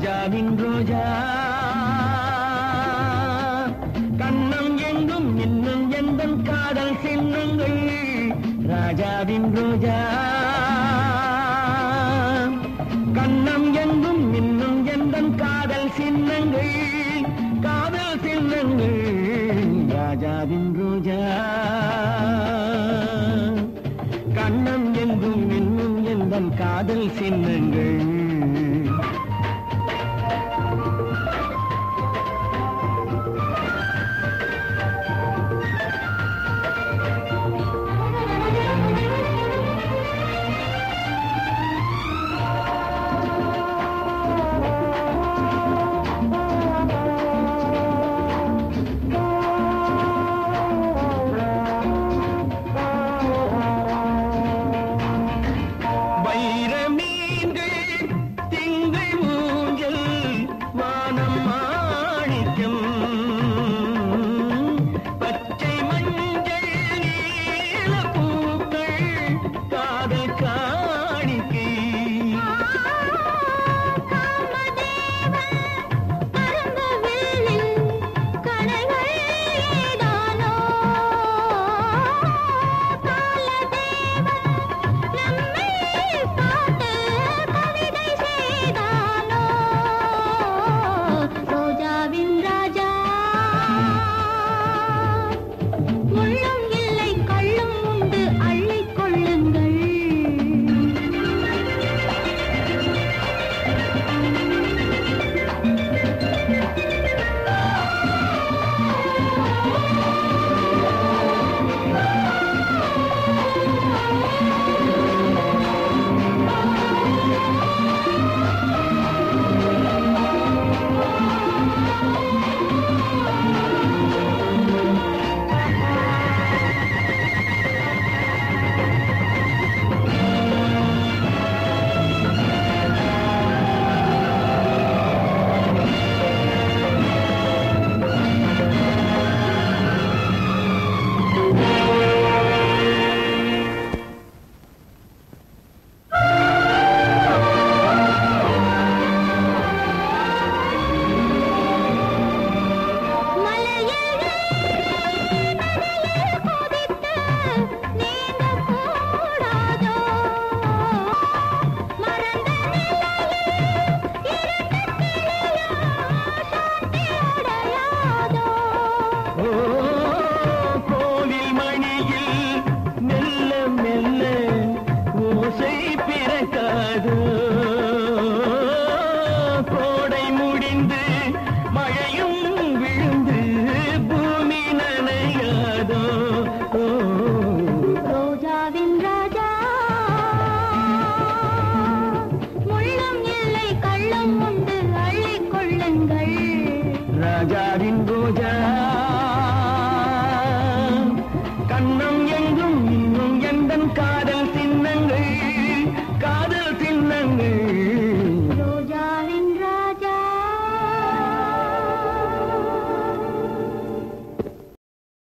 ராஜாவின் ரோஜா. கண்ணம் எங்கும் இன்னும் எந்த காதல் சின்னங்கள்? ராஜாவின் ரோஜா. கண்ணம் எங்கும் இன்னும் எந்த காதல் சின்னங்கள்? காதல் சின்னங்கள். ராஜாவின் one